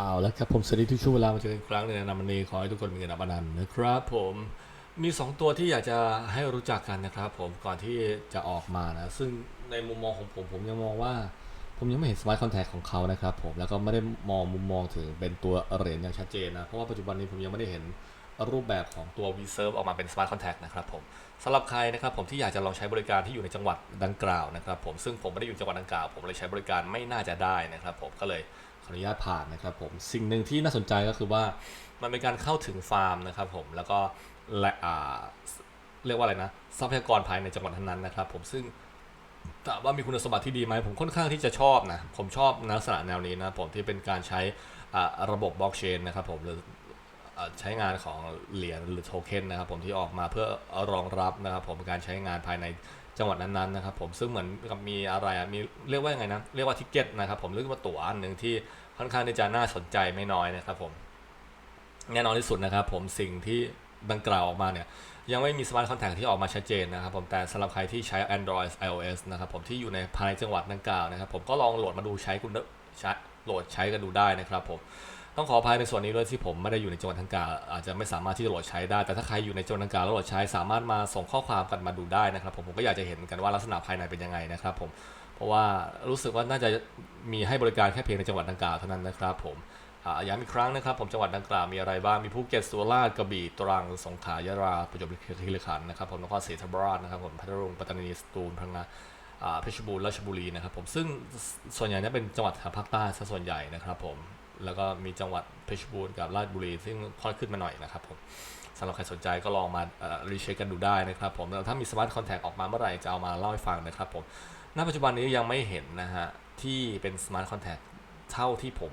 เอาแล้วครับผมสวัสดีทุกช่วงเวลามาเจอกันอีกครั้งหนึงในนามันนี้ขอให้ทุกคนมีเงินนับนันนะครับผมมี 2 ตัวที่อยากจะให้รู้จักกันนะครับ ผมก่อนที่จะออกมานะซึ่งในมุมมองของผมผมยังมองว่า ผมยังไม่เห็นสมาร์ทคอนแทคของเขานะครับผมแล้วก็ไม่ได้มองมุมมองถึงเป็นตัวเหรียญอย่างชัดเจนนะ เพราะว่าปัจจุบันนี้ผมยังไม่ได้เห็นรูปแบบของตัว v s e r v e ออกมาเป็น Smart Contact นะครับผมสำหรับใครนะครับผมที่อยากจะลองใช้บริการที่อยู่ในจังหวัดดังกล่าวนะครับผมซึ่งผมไม่ได้อยู่จังหวัดดังกล่าว ผมเลยใช้บริการไม่น่าจะได้นะครับผมก็เลย ออนุญาตผ่านนะครับผมสิ่งหนึ่งที่น่าสนใจก็คือว่ามันเป็นการเข้าถึงฟาร์มนะครับผมแล้วก็และอ่าเรียกว่าอะไรนะทรัพยากรภายในจังหวัดนั้นนะครับ ผมซึ่งถามว่ามีคุณสมบัติที่ดีไหมผมค่อนข้างที่จะชอบนะ ผมชอบลักษณะแนวนี้นะผมที่เป็นการใช้อ่าระบบบล็อกเชนนะครับผมหรือ ใช้งานของเหรียญหรือโทเค็นนะครับผมที่ออกมาเพื่อรองรับนะครับผมการใช้งานภายในจังหวัดนั้นๆนะครับผมซึ่งเหมือนกับมีอะไรมีเรียกว่าไงนะเรียกว่าทิกเก็ตนะครับผมเรียกว่าตั๋วอันหนึ่งที่ค่อนข้างที่จะน่าสนใจไม่น้อยนะครับผมแน่นอนที่สุดนะครับผมสิ่งที่ดังกล่าวออกมาเนี่ยยังไม่มีสมาร์ทคอนแทคที่ออกมาชัดเจนนะครับผมแต่สำหรับใครที่ใช้ Android iOS นะครับผมที่อยู่ในภายในจังหวัดดังกล่าวนะครับผมก็ลองโหลดมาดูใช้คุณใช้โหลดใช้กันดูได้นะครับผม ต้องขออภัยในส่วนนี้ด้วยที่ผมไม่ได้อยู่ในจังหวัดดังกาวอาจจะไม่สามารถที่จะโหลดใช้ได้ แต่ถ้าใครอยู่ในจังหวัดดังกาวแล้วโหลดใช้สามารถมาส่งข้อความกันมาดูได้นะครับ ผมผมก็อยากจะเห็นกันว่าลักษณะภายในเป็นยังไงนะครับ ผมเพราะว่ารู้สึกว่าน่าจะมีให้บริการแค่เพียงในจังหวัดดังกาวเท่านั้นนะครับ ผมอ่าย้ำอีกครั้งนะครับ ผมจังหวัดดังกล่าวมีอะไรบ้างมีภูเก็ตสุราษฎร์กระบี่ตรังสงขลายะลาประจวบคีรีขันธ์นะครับผมนครศรีธรรมราชนะครับผมพัทลุงปัตตานีสตูลพังงาเพชรบูรณ์ราชบุรีนะครับผมซึ่งส่วนใหญ่นี่เป็นจังหวัดทางภาคใต้ซะส่วนใหญ่นะครับผม แล้วก็มีจังหวัดเพชรบูรณ์กับราชบุรี ซึ่งค่อนขึ้นมาหน่อยนะครับผมสำหรับใครสนใจก็ลองมารีเช็คกันดูได้นะครับผมแล้วถ้ามีสมาร์ทคอนแทคออกมาเมื่อไหร่จะเอามาเล่าให้ฟังนะครับผมณปัจจุบันนี้ยังไม่เห็นนะฮะที่เป็นสมาร์ทคอนแทคเท่าที่ผม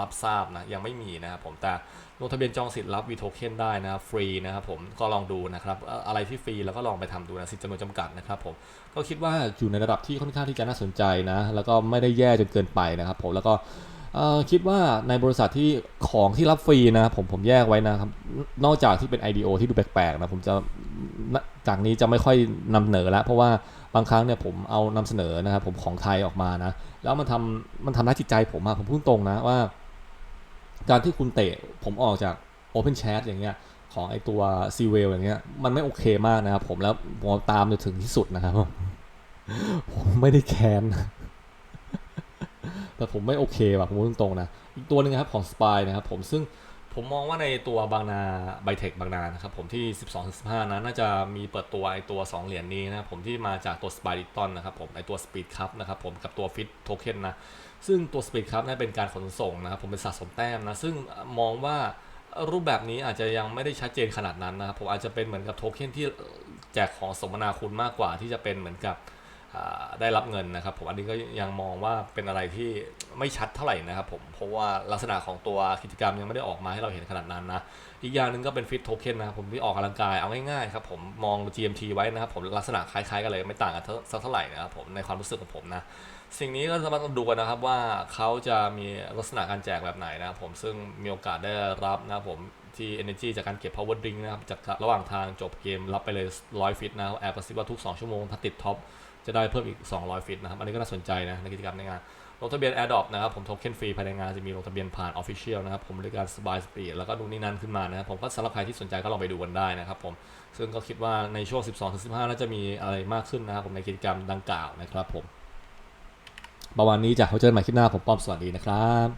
รับทราบนะยังไม่มีนะครับผมแต่ลงทะเบียนจองสิทธิ์รับวีโทเค็นได้นะฟรีนะครับผมก็ลองดูนะครับอะไรที่ฟรีแล้วก็ลองไปทำดูนะสิทธิ์จำนวนจำกัดนะครับผมก็คิดว่าอยู่ในระดับที่ค่อนข้างที่จะน่าสนใจนะแล้วก็ไม่ได้แย่จนเกินไปนะครับผมแล้วก็ คิดว่าในบริษัทที่ของที่รับฟรีนะผมผมแยกไว้นะครับ นอกจากที่เป็น IDO ที่ดูแปลกๆนะผมจะจากนี้จะไม่ค่อยนำเสนอแล้ว เพราะว่าบางครั้งเนี่ยผมเอานำเสนอนะครับผมของไทยออกมานะ แล้วมันทำมันทำร้ายจิตใจผมอะผมพูดตรงนะว่า การที่คุณเตะผมออกจาก Open Chat อย่างเงี้ยของไอตัว c w e l อย่างเงี้ยมันไม่โอเคมากนะครับผมแล้วผมตามจนถึงที่สุดนะครับผมไม่ได้แค้น แต่ผมไม่โอเคแบบผมพูดตรงๆนะ อีกตัวหนึ่งครับของ Spy นะครับผมซึ่งผมมองว่าในตัวบางนาไบเทคบางนานะครับผมที่ 12-15 นั้นน่าจะมีเปิดตัวไอตัว 2 เหรียญนี้นะผมที่มาจากตัว Spy d i t o n นะครับผมไอตัว Speed Cup นะครับผมกับตัว Fit Token นะ ซึ่งตัว Speed Cup นั่นเป็นการขนส่งนะครับผมเป็นสะสมแต้มนะ ซึ่งมองว่ารูปแบบนี้อาจจะยังไม่ได้ชัดเจนขนาดนั้นนะครับผมอาจจะเป็นเหมือนกับโทเค็นที่แจกของสมนาคุณมากกว่าที่จะเป็นเหมือนกับ ได้รับเงินนะครับผมอันนี้ก็ยังมองว่าเป็นอะไรที่ไม่ชัดเท่าไหร่นะครับผมเพราะว่าลักษณะของตัวกิจกรรมยังไม่ได้ออกมาให้เราเห็นขนาดนั้นนะอีกอย่างหนึ่งก็เป็นฟิตโทเค็นนะครับผมที่ออกกำลังกายเอาง่ายๆครับผมมอง GMT ไว้นะครับผมลักษณะคล้ายๆกันเลยไม่ต่างกันสักเท่าไหร่นะครับผมในความรู้สึกของผมนะ สิ่งนี้ก็จะมาดูกันนะครับว่าเขาจะมีลักษณะการแจกแบบไหนนะครับผมซึ่งมีโอกาสได้รับนะครับผมที่ Energy จากการเก็บ power drink นะครับจากระหว่างทางจบเกมรับไปเลย 100 ฟิตนะครับแอบกระซิบว่าทุก 2 ชั่วโมง ถ้าติดท็อป จะได้เพิ่มอีก 200 ฟิตนะครับ อันนี้ก็น่าสนใจนะในกิจกรรมในงานลงทะเบียน AirDrop นะครับ ผมโทเค็นฟรีภายในงานจะมีลงทะเบียนผ่าน Official นะครับ ผมบริการสบายสปีดแล้วก็ดูนนี่นั่นขึ้นมานะครับ ผมก็สำหรับใครที่สนใจก็ลองไปดูกันได้นะครับผมซึ่งก็คิดว่าในช่วง 12-15 น่าจะมีอะไรมากขึ้นนะครับผมในกิจกรรมดังกล่าวนะครับผม ประมาณนี้จากเขาเจอกันใหม่คลิปหน้าผมป้อมสวัสดีนะครับ